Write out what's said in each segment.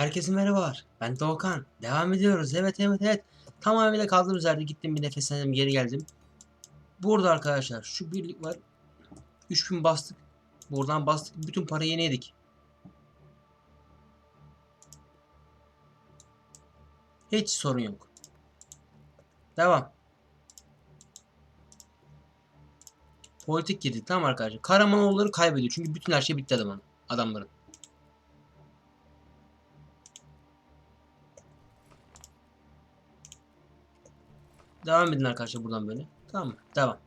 Herkese merhabalar. Ben Doğukan. Devam ediyoruz. Evet evet evet. Tamamıyla kaldığımız yerde gittim bir nefeslendim geri geldim. Burada arkadaşlar şu birlik var. 3000 bastık. Buradan bastık. Bütün parayı yeni yedik. Hiç sorun yok. Devam. Politik girdik tamam arkadaşlar. Karamanoğulları kaybediyor. Çünkü bütün her şey bitti adamın. Adamların. Devam edin arkadaşlar buradan böyle. Tamam mı? Devam.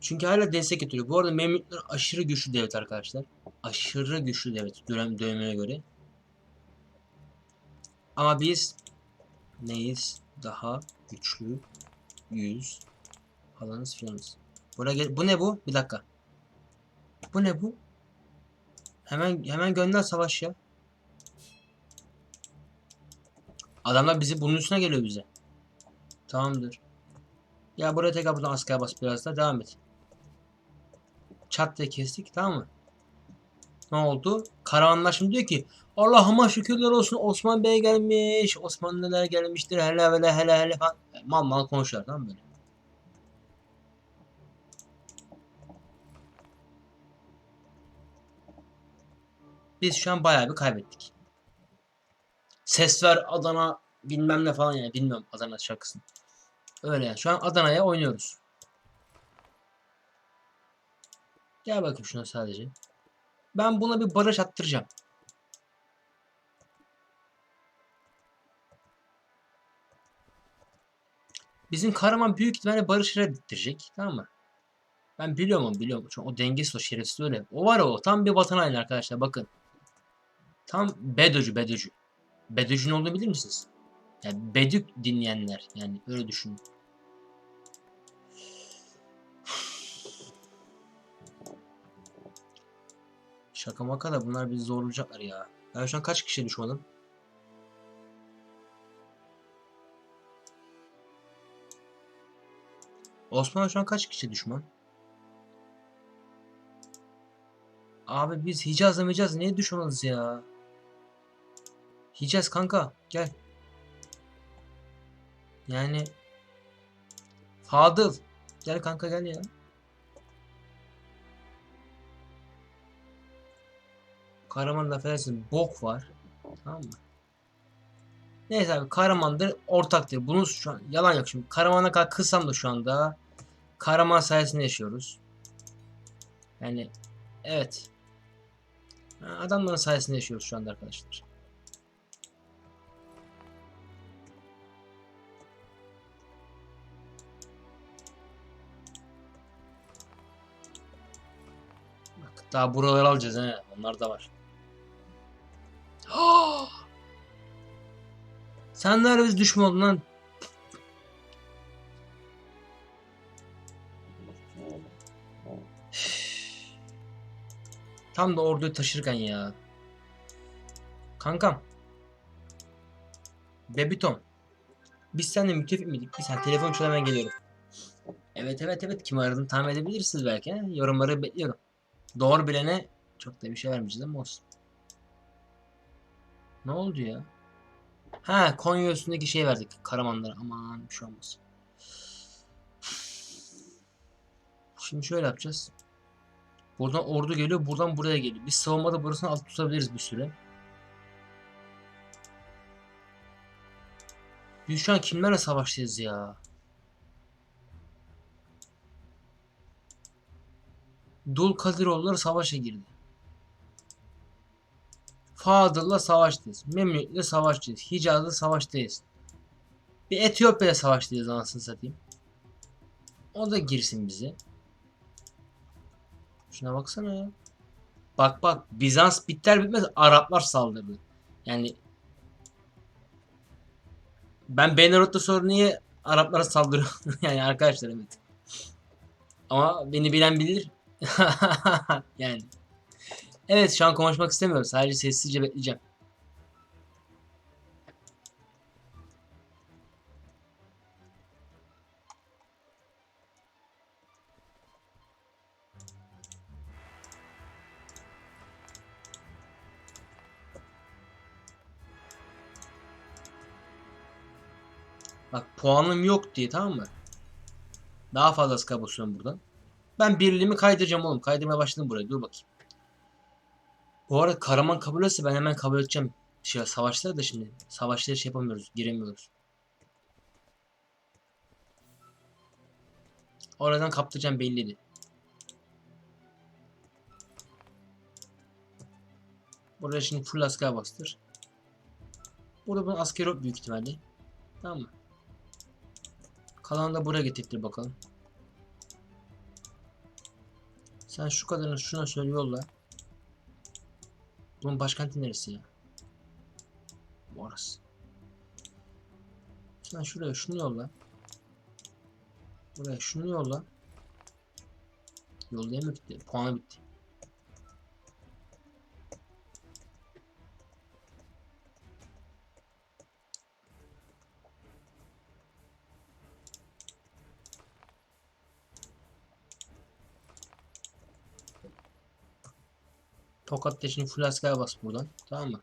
Çünkü hala destek getiriyor. Bu arada Memlükler aşırı güçlü devlet arkadaşlar. Aşırı güçlü devlet dönem dönemine göre. Ama biz neyiz? Daha güçlü yüz falanız filanız. Buraya bu ne bu? Bir dakika. Bu ne bu? Hemen hemen gönder savaş ya. Adamlar bizi bunun üstüne geliyor bize. Tamamdır. Ya buraya tekrar buradan asker bas biraz da devam et. Çat diye kestik tamam mı? Ne oldu? Karavanlar şimdi diyor ki Allah'ıma şükürler olsun Osman Bey gelmiş. Osman neler gelmiştir hele hele hele hele falan. Mal mal konuşuyorlar tamam mı böyle? Biz şu an bayağı bir kaybettik. Ses ver Adana bilmem ne falan yani bilmiyorum Adana şarkısını. Öyle yani. Şu an Adana'ya oynuyoruz. Gel bakayım şuna sadece. Ben buna bir barış attıracağım. Bizim kahraman büyük ihtimalle barışı reddettirecek. Tamam mı? Ben biliyorum onu biliyorum. Çünkü o dengesiz o şerefsiz öyle. O var o. Tam bir vatan haini arkadaşlar bakın. Tam bedocu bedocu. Bedocu ne olduğunu bilir misiniz? Yani bedük dinleyenler yani öyle düşünün. Şaka maka da bunlar bizi zorlayacaklar ya. Ben şu an kaç kişi düşmanım? Osman şu an kaç kişi düşman? Abi biz Hicaz'la Micaz niye düşmanız ya? Hicaz kanka gel. Yani Fadıl gel kanka gel ya. Kahraman laf edersin bok var. Tamam mı? Neyse abi kahramandır ortaktır. Bunun şu an yalan yok şimdi. Kahramana kadar kızsam da şu anda kahraman sayesinde yaşıyoruz. Yani evet. Adamların sayesinde yaşıyoruz şu anda arkadaşlar. Daha buraları alacağız he. Onlar da var. Sen nerede biz düşman oldun lan? Tam da orduyu taşırken ya. Kankam. Bebiton. Biz seninle müttefik miydik? Bir sen telefon çalıyor hemen geliyorum. Evet evet evet kim aradığını tahmin edebilirsiniz belki. He? Yorumları bekliyorum. Doğru bilene çok da bir şey vermeyeceğiz ama olsun. Ne oldu ya? Ha Konya üstündeki şey verdik. Karamanlara. Aman bir şey olmaz. Şimdi şöyle yapacağız. Buradan ordu geliyor. Buradan buraya geliyor. Biz savunmada burasını alt tutabiliriz bir süre. Biz şu an kimlerle savaştayız ya? Dul Kadiroğulları savaşa girdi. Fadıl'la savaştayız. Memlük'le savaştayız. Hicaz'la savaştayız. Bir Etiyopya'da savaştayız anasını satayım. O da girsin bize. Şuna baksana ya. Bak bak Bizans biter bitmez Araplar saldırdı. Yani ben Benerot'ta sonra niye Araplara saldırıyor? yani arkadaşlar evet. Ama beni bilen bilir. yani. Evet şu an konuşmak istemiyorum. Sadece sessizce bekleyeceğim. Bak puanım yok diye tamam mı? Daha fazlası kabul buradan. Ben birliğimi kaydıracağım oğlum. Kaydırmaya başladım buraya. Dur bakayım. Bu arada Karaman kabul etse ben hemen kabul edeceğim. Şey, savaşları da şimdi. Savaşları şey yapamıyoruz. Giremiyoruz. Oradan kaptıracağım belliydi. Buraya şimdi full asker bastır. Burada bunun askeri yok büyük ihtimalle. Tamam mı? Kalanı da buraya getirtir bakalım. Sen şu kadarını şuna söyle yolla. Bunun başkenti neresi ya? Bu Orası. Sen şuraya şunu yolla. Buraya şunu yolla. Bitti. Puanı bitti. Tokat'ta şimdi full asker bas buradan. Tamam mı?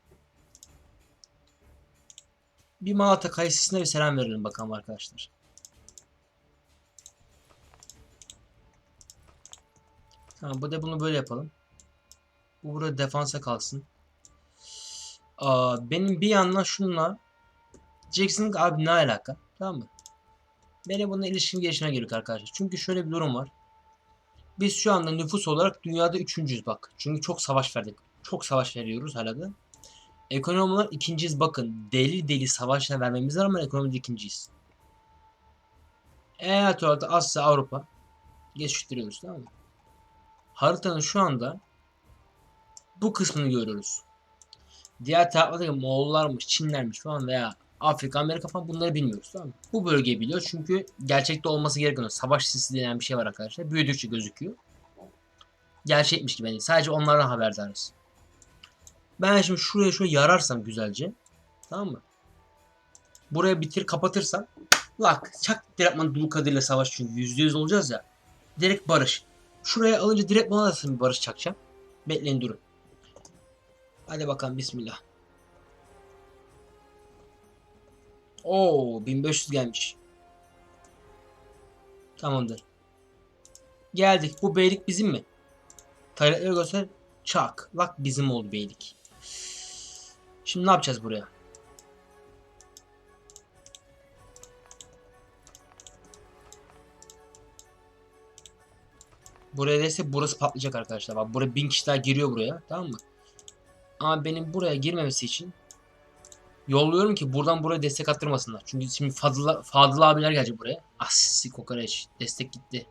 Bir Malata kayısısına bir selam verelim bakalım arkadaşlar. Tamam bu da bunu böyle yapalım. Bu burada defansa kalsın. Aa, benim bir yandan şunla Jackson abi ne alaka? Tamam mı? Benim bununla ilişkim gelişine geliyor arkadaşlar. Çünkü şöyle bir durum var. Biz şu anda nüfus olarak dünyada üçüncüyüz bak. Çünkü çok savaş verdik. Çok savaş veriyoruz hala da. Ekonomi olarak ikinciyiz bakın. Deli deli savaşlar vermemize rağmen ekonomide ikinciyiz. Eyalet olarak da Asya, Avrupa geçiştiriyoruz tamam mı? Haritanın şu anda bu kısmını görüyoruz. Diğer taraflardaki Moğollarmış, Çinlermiş falan veya Afrika, Amerika falan bunları bilmiyoruz tamam mı? Bu bölgeyi biliyoruz çünkü gerçekte olması gereken savaş sisi denen bir şey var arkadaşlar. Büyüdükçe gözüküyor. Gerçekmiş gibi yani. Sadece onlardan haberdarız. Ben şimdi şuraya şöyle yararsam güzelce. Tamam mı? Buraya bitir kapatırsam lak çak direktman Dulkadir ile savaş çünkü %100 olacağız ya. Direkt barış. Şuraya alınca direkt bana da bir barış çakacağım. Bekleyin durun. Hadi bakalım bismillah. Oo 1500 gelmiş. Tamamdır. Geldik. Bu beylik bizim mi? Tarihleri göster. Çak. Lak bizim oldu beylik. Şimdi ne yapacağız buraya? Buraya değilse burası patlayacak arkadaşlar. Bak buraya bin kişi daha giriyor buraya. Tamam mı? Ama benim buraya girmemesi için yolluyorum ki buradan buraya destek attırmasınlar. Çünkü şimdi Fadıl, Fadıl abiler gelecek buraya. Assi kokoreç. Destek gitti.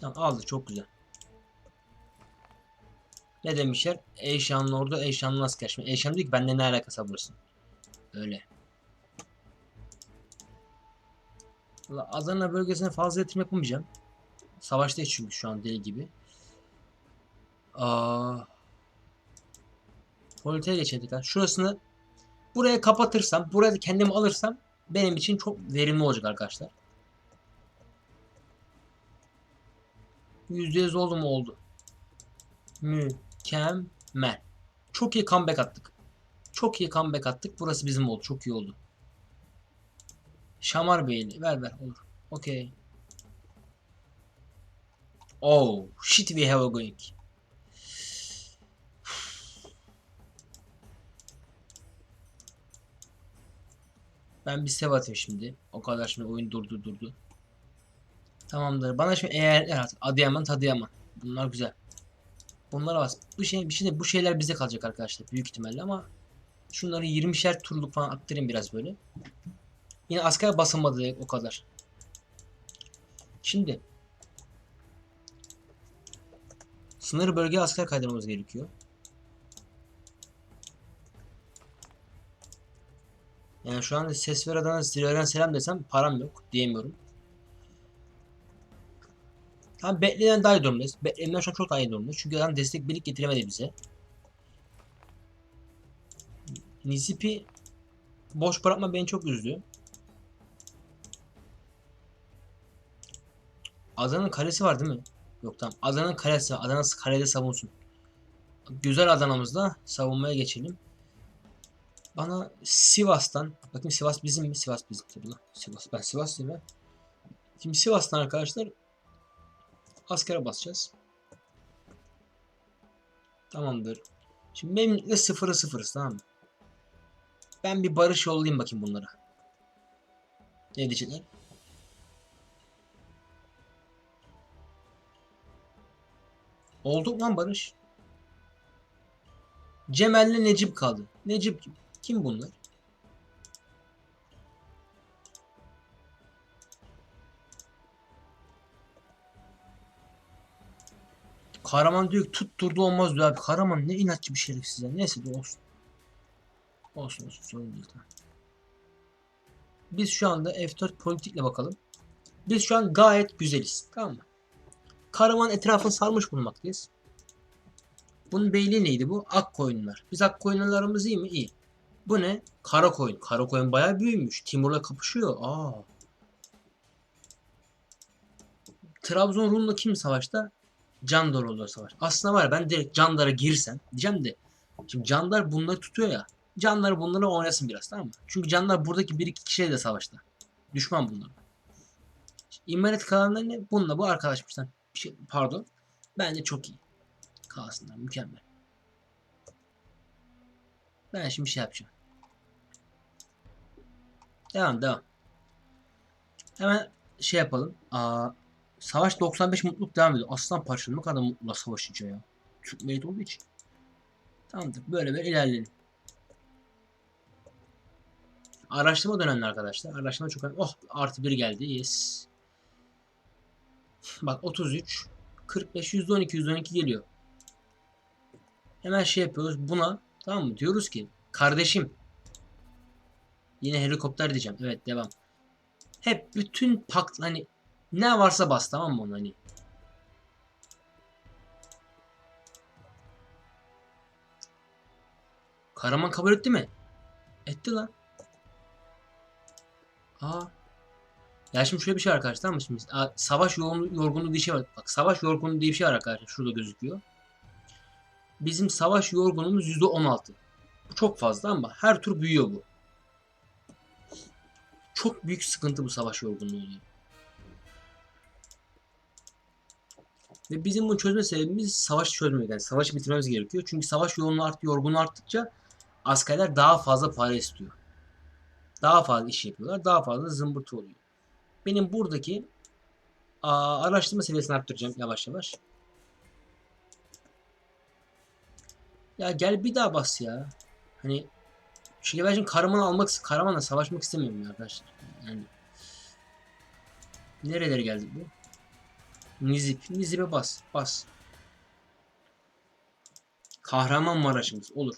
Tamam aldı çok güzel. Ne demişler? Eyşanlı ordu, Eyşanlı asker. Şimdi Eyşan diyor ki bende ne alakası burası? Öyle. Adana bölgesine fazla yatırım yapamayacağım. Savaştayız çünkü şu an deli gibi. Aa, Politiğe geçelim. Şurasını buraya kapatırsam, buraya kendimi alırsam benim için çok verimli olacak arkadaşlar. %100 oldu mu oldu. Mükemmel. Çok iyi comeback attık. Çok iyi comeback attık. Burası bizim oldu. Çok iyi oldu. Şamar Beyli. Ver ver olur. Okey. Oh, shit we have a going. Ben bir save atayım şimdi. O kadar şimdi oyun durdu durdu. Tamamdır. Bana şimdi eyaletler at. Adıyaman, Tadıyaman. Bunlar güzel. Bunlara bas. Bu şey bir şey bu şeyler bize kalacak arkadaşlar büyük ihtimalle ama şunları 20'şer turluk falan attırayım biraz böyle. Yine asker basılmadı o kadar. Şimdi sınır bölgeye asker kaydırmamız gerekiyor. Yani şu anda ses ver adana Sivri'den selam desem param yok diyemiyorum. Tam beklenen daha iyi durumdayız. Beklenen şu an çok daha iyi durumda. Çünkü adam destek birlik getiremedi bize. Nisipi boş bırakma beni çok üzdü. Adana'nın kalesi var değil mi? Yok tamam. Adana'nın kalesi var. Adana kalede savunsun. güzel Adana'mızda savunmaya geçelim. Bana Sivas'tan, bakayım Sivas bizim mi? Sivas bizim tabii lan. Sivas, ben Sivaslıyım ya. Şimdi Sivas'tan arkadaşlar askere basacağız. Tamamdır. Şimdi memnuniyetle sıfırı sıfırız tamam mı? Ben bir barış yollayayım bakayım bunlara. Ne diyecekler? Oldu lan barış. Cemal'le Necip kaldı. Necip kim? Bunlar? Kahraman diyor ki tutturdu olmaz diyor abi. Kahraman ne inatçı bir şerefsiz ya. Neyse bu olsun. Olsun olsun sorun değil. Biz şu anda F4 politikle bakalım. Biz şu an gayet güzeliz. Tamam mı? Karaman etrafını sarmış bulunmaktayız. Bunun beyliği neydi bu? Ak koyunlar. Biz ak koyunlarımız iyi mi? İyi. Bu ne? Kara koyun. Kara koyun bayağı büyümüş. Timur'la kapışıyor. Aa. Trabzon Rum'la kim savaşta? Candar'la savaş. Aslında var ya ben direkt Candar'a girsem diyeceğim de şimdi Candar bunları tutuyor ya. Canlar bunları oynasın biraz tamam mı? Çünkü Canlar buradaki bir iki kişiyle de savaşta. Düşman bunlar. İmaret kalanlar ne? Bununla bu arkadaşmışlar. Şey, pardon. Bence çok iyi. Kalsınlar. Mükemmel. Ben şimdi şey yapacağım. Devam devam. Hemen şey yapalım. Aa, Savaş 95 mutluluk devam ediyor. Aslan parçalı ne kadar mutlular savaşınca ya. Türk meyit olduğu için. Tamamdır. Böyle böyle ilerleyelim. Araştırma dönemli arkadaşlar. Araştırma çok önemli. Oh artı 1 geldi. Yes. Bak 33. 45. %12 %12 geliyor. Hemen şey yapıyoruz. Buna tamam mı? Diyoruz ki kardeşim yine helikopter diyeceğim. Evet devam. Hep bütün pakt hani ne varsa bas tamam mı onu hani. Karaman kabul etti mi? Etti lan. Aa. Ya şimdi şöyle bir şey arkadaşlar tamam mı? Şimdi aa, savaş yorgunluğu, diye şey var. Bak savaş yorgunluğu diye bir şey var arkadaşlar. Şurada gözüküyor. Bizim savaş yorgunluğumuz %16. Bu çok fazla ama her tur büyüyor bu. Çok büyük sıkıntı bu savaş yorgunluğu. Ve bizim bunu çözme sebebimiz savaşı çözmemek. Yani savaşı bitirmemiz gerekiyor. Çünkü savaş yoğunluğu art, yorgunluğu arttıkça askerler daha fazla para istiyor. Daha fazla iş yapıyorlar. Daha fazla zımbırtı oluyor. Benim buradaki aa, araştırma seviyesini arttıracağım yavaş yavaş. Ya gel bir daha bas ya. Hani çünkü ben şimdi Karaman'ı almak, Karaman'la savaşmak istemiyorum arkadaşlar. Yani nerelere geldi bu? Nizip. Nizip'e bas. Bas. Kahramanmaraş'ımız. Olur.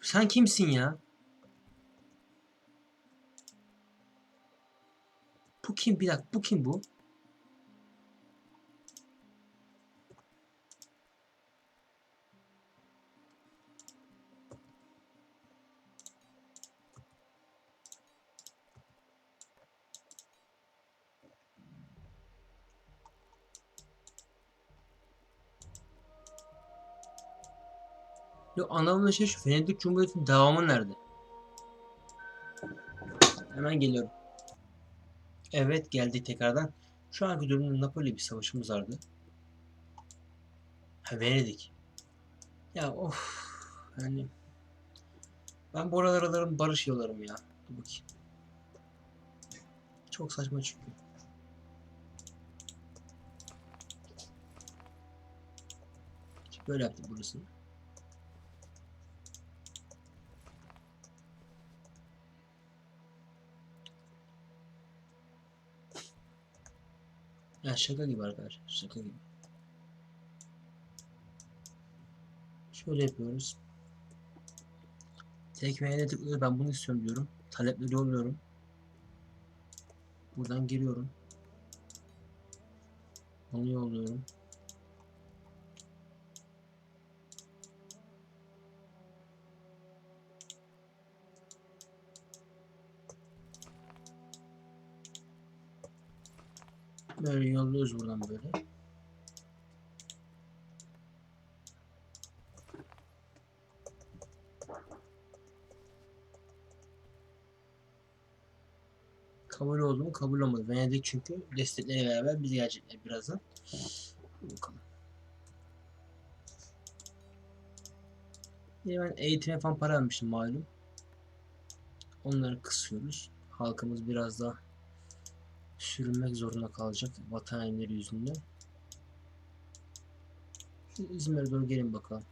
Sen kimsin ya? Bu kim? Bir dakika. Bu kim bu? Yok anlamlı şey şu. Venedik Cumhuriyeti'nin devamı nerede? Hemen geliyorum. Evet geldi tekrardan. Şu anki durumda Napoli bir savaşımız vardı. Ha Venedik. Ya of. Yani ben bu aralar alırım barış yollarım ya. Dur bakayım. Çok saçma çünkü. Böyle yaptık burasını. Ya şaka gibi arkadaşlar. Şaka gibi. Şöyle yapıyoruz. Tekmeye tıklıyor. Ben bunu istiyorum diyorum. Talepleri yolluyorum. Buradan giriyorum. Onu yolluyorum. Böyle yolluyoruz buradan böyle. Kabul oldu mu? Kabul olmadı. Venedik çünkü destekleri beraber biz gelecekler birazdan. Bakalım. Diye ben eğitime falan para vermiştim malum. Onları kısıyoruz. Halkımız biraz daha sürünmek zorunda kalacak vatan hainleri yüzünden. İzmir'e doğru gelin bakalım.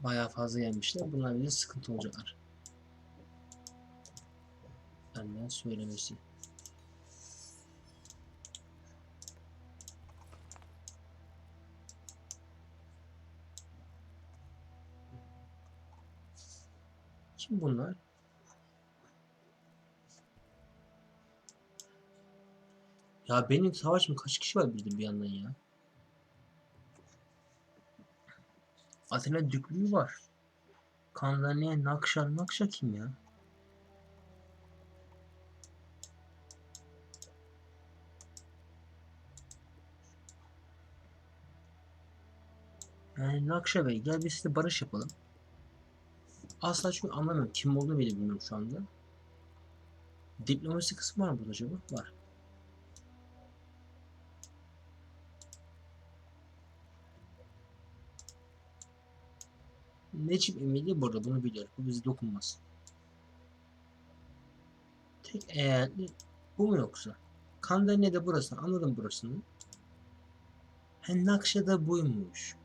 Bayağı fazla gelmişler. Bunlar bize sıkıntı olacaklar. Benden söylemesi. Kim bunlar? Ya benim savaşım kaç kişi var bir de bir yandan ya? Athena Düklüğü var. Kanzaniye Nakşa Nakşa kim ya? Yani Nakşa Bey gel biz size barış yapalım. Asla çünkü anlamıyorum. Kim olduğunu bile bilmiyorum şu anda. Diplomasi kısmı var mı burada acaba? Var. Necip Emili burada bunu biliyor. Bu bizi dokunmaz. Tek eyaletli bu mu yoksa? Kandaniye de burası. Anladım burasını. He Nakşa'da buymuş.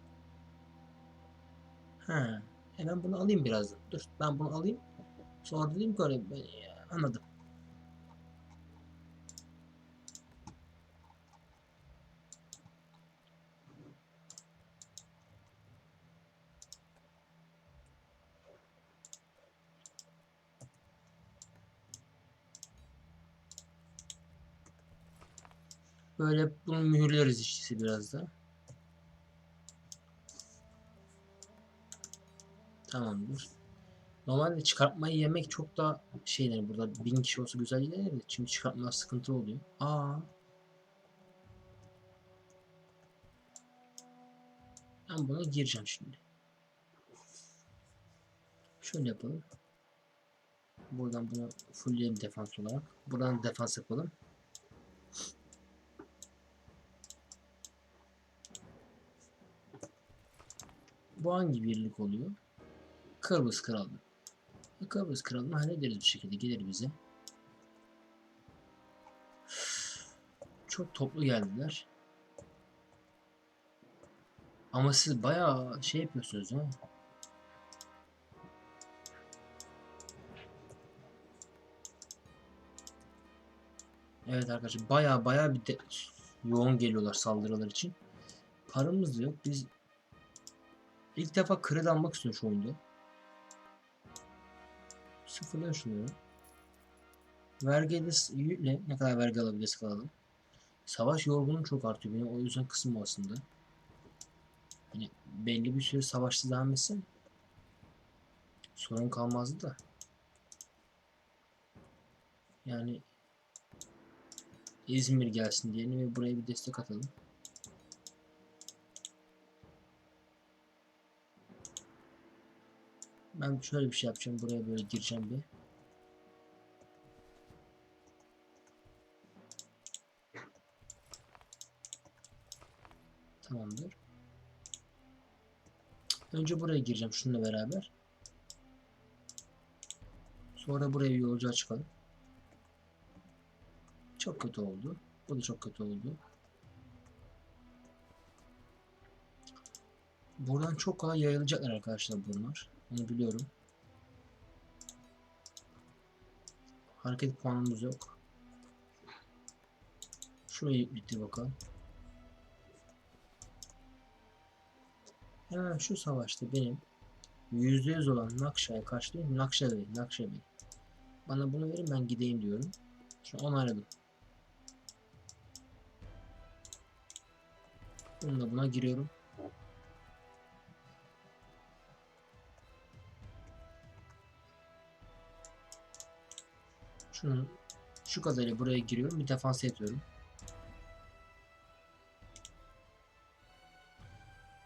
Ha. Ben bunu alayım birazdan. Dur ben bunu alayım. Sonra dedim ki ya, anladım. Böyle bunu mühürleriz işte biraz da. Tamamdır. Normalde çıkartmayı yemek çok daha şeyler burada bin kişi olsa güzel değil de çünkü çıkartma sıkıntı oluyor. Aa. Ben buna gireceğim şimdi. Şöyle yapalım. Buradan bunu fullleyelim defans olarak. Buradan defans yapalım. Bu hangi birlik oluyor? Kıbrıs Krallığı. Kıbrıs Krallığı'nı hallederiz bir şekilde gelir bize. Çok toplu geldiler. Ama siz bayağı şey yapıyorsunuz ha. Evet arkadaşlar bayağı bayağı bir de yoğun geliyorlar saldırılar için. Paramız da yok. Biz ilk defa kredi almak istiyorum şu oyunda. Sıfırlayın şunları. Vergi yükle ne kadar vergi alabilirsek alalım. Savaş yorgunluğum çok artıyor benim o yüzden kısım aslında. Hani belli bir süre savaşsız devam etsem sorun kalmazdı da. Yani İzmir gelsin diyelim ve buraya bir destek atalım. Ben şöyle bir şey yapacağım. Buraya böyle gireceğim bir. Tamamdır. Önce buraya gireceğim şununla beraber. Sonra buraya bir yolcu çıkalım. Çok kötü oldu. Bu da çok kötü oldu. Buradan çok kolay yayılacaklar arkadaşlar bunlar. Onu biliyorum. Hareket puanımız yok. Şurayı bitti bakalım. Hemen şu savaşta benim %100 olan Nakşa'ya karşı değil Nakşa Bey, Nakşa Bey. Bana bunu verin ben gideyim diyorum. Şu onayladım. Bununla buna giriyorum. Şunun şu kadarıyla buraya giriyorum. Bir defans yapıyorum.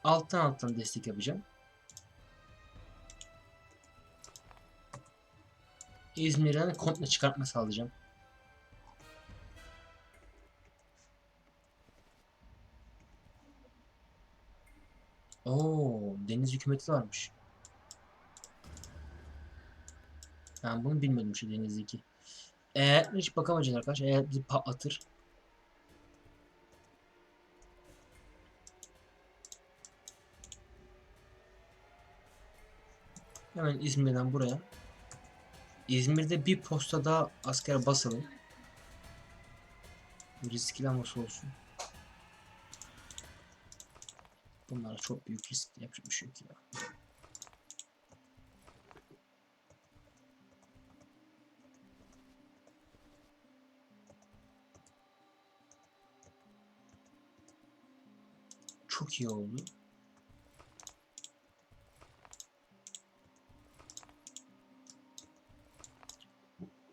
Alttan alttan destek yapacağım. İzmir'den komple çıkartma sağlayacağım. Oo, deniz hükümeti varmış. Ben bunu bilmiyordum şu denizdeki. Eğer hiç bakamayacağız arkadaşlar. Eğer bizi patlatır. Hemen İzmir'den buraya. İzmir'de bir posta daha asker basalım. Riskli ama olsun. Bunlar çok büyük risk yapacak bir şey ya. Çok iyi oldu.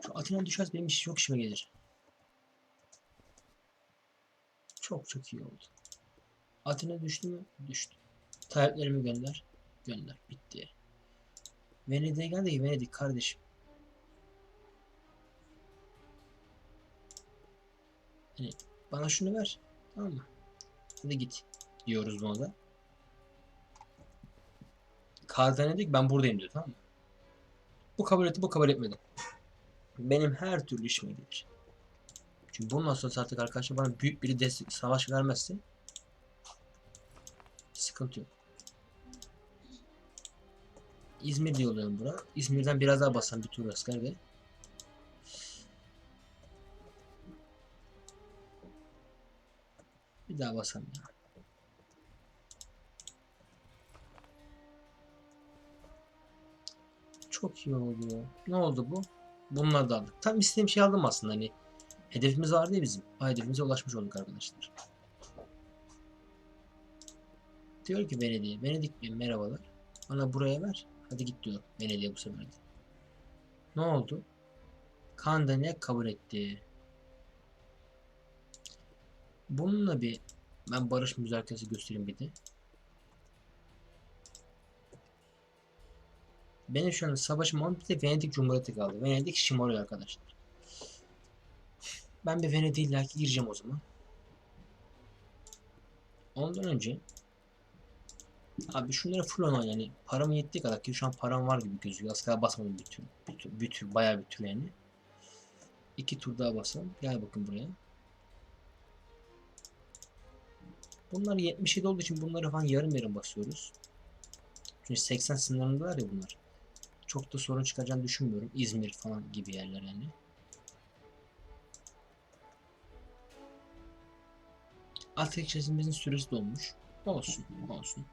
Şu Atina düşerse benim iş çok işime gelir. Çok çok iyi oldu. Atina düştü mü? Düştü. Taleplerimi gönder. Gönder. Bitti. Venedik'e geldi ki Venedik kardeşim. Hani bana şunu ver. Tamam mı? Hadi git. Diyoruz buna da. Kağıda dedik ben buradayım diyor tamam mı? Bu kabul etti bu kabul etmedi. Benim her türlü işime gelir. Çünkü bundan sonra artık arkadaşlar bana büyük bir destek savaş vermezse sıkıntı yok. İzmir diye oluyorum bura. İzmir'den biraz daha basan bir tur asker ve bir daha basan ya. Çok iyi oldu. Ne oldu bu? Bunları da aldık. Tam istediğim şey aldım aslında hani. Hedefimiz vardı ya bizim. O hedefimize ulaşmış olduk arkadaşlar. Diyor ki Venedik'e. Venedik Bey merhabalar. Bana buraya ver. Hadi git diyor. Venedik'e bu sefer de. Ne oldu? Kandane kabul etti. Bununla bir ben barış müzakeresi göstereyim bir de. Benim şu an savaşım olan bir de Venedik Cumhuriyeti kaldı. Venedik şımarıyor arkadaşlar. Ben bir Venedik'e illaki gireceğim o zaman. Ondan önce Abi şunları full ona yani paramı yettiği kadar ki şu an param var gibi gözüküyor. Askere basmadım bir tür. Bir bayağı bir tür yani. İki tur daha basalım. Gel bakın buraya. Bunlar 77 olduğu için bunları falan yarım yarım basıyoruz. Çünkü 80 sınırındalar ya bunlar. Çok da sorun çıkacağını düşünmüyorum. İzmir falan gibi yerler yani. Ateşlerimizin süresi dolmuş. Olsun, olsun.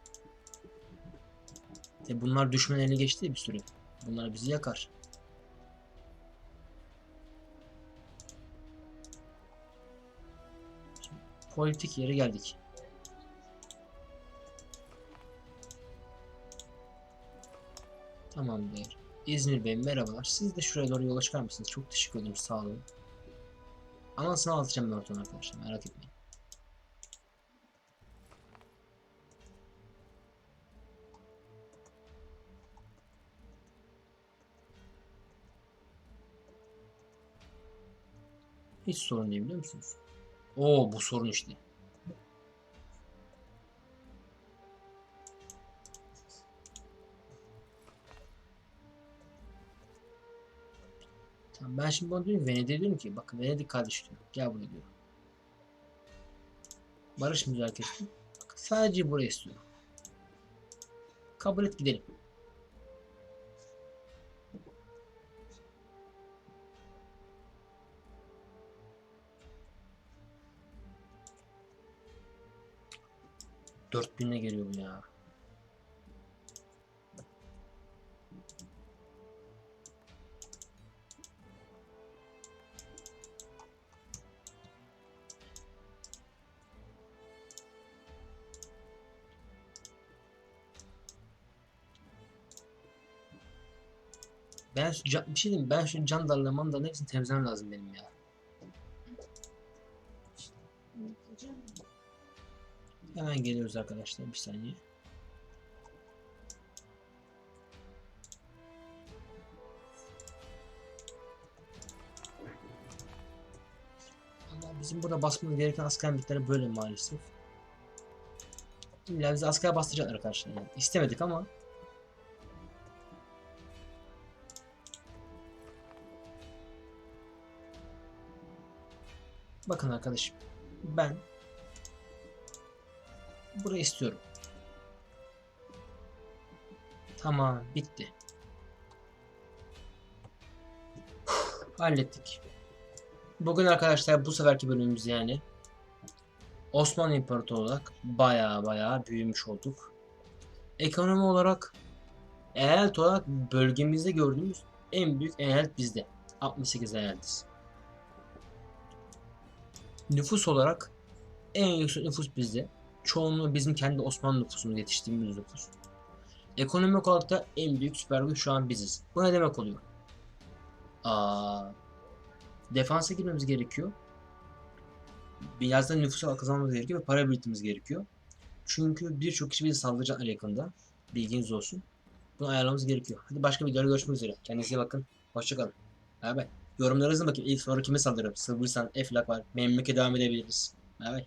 E bunlar düşman eline geçti bir süre. Bunlar bizi yakar. Politik yere geldik. Tamamdır. İzmir Bey merhabalar. Siz de şuraya doğru yola çıkar mısınız? Çok teşekkür ederim. Sağ olun. Anasını alacağım ben oradan arkadaşlar. Merak etmeyin. Hiç sorun değil biliyor musunuz? Oo bu sorun işte. Tamam ben şimdi bunu diyorum Venedik'e diyorum ki bakın Venedik kardeş diyor. Gel buraya diyor. Barış müzakeresi. Sadece buraya istiyorum. Kabul et gidelim. Dört binle geliyor bu ya. Ben şu can, bir şey diyeyim ben şu can darla mandalın hepsini temizlemem lazım benim ya. Hemen geliyoruz arkadaşlar bir saniye. Ama bizim burada basmamız gereken asker miktarı böyle maalesef. İlla bizi asker bastıracaklar arkadaşlar. Yani istemedik ama Bakın arkadaşım. Ben burayı istiyorum. Tamam, bitti. Hallettik. Bugün arkadaşlar bu seferki bölümümüz yani Osmanlı İmparatorluğu olarak baya baya büyümüş olduk. Ekonomi olarak eyalet olarak bölgemizde gördüğümüz en büyük eyalet bizde. 68 eyaletiz. Nüfus olarak en yüksek nüfus bizde. Çoğunluğu bizim kendi Osmanlı nüfusumuz yetiştiğimiz nüfus. Ekonomik olarak da en büyük süper güç şu an biziz. Bu ne demek oluyor? Aa, defansa girmemiz gerekiyor. Biraz da nüfus olarak kazanmamız gerekiyor ve para biriktirmemiz gerekiyor. Çünkü birçok kişi bize saldıracaklar yakında. Bilginiz olsun. Bunu ayarlamamız gerekiyor. Hadi başka videoda görüşmek üzere. Kendinize bakın. Hoşçakalın. Bay bay. Yorumlarınızı bakayım. İlk soru kime saldırırım? Sıvırsan, Eflak var. Memlük'e devam edebiliriz. Bay bay.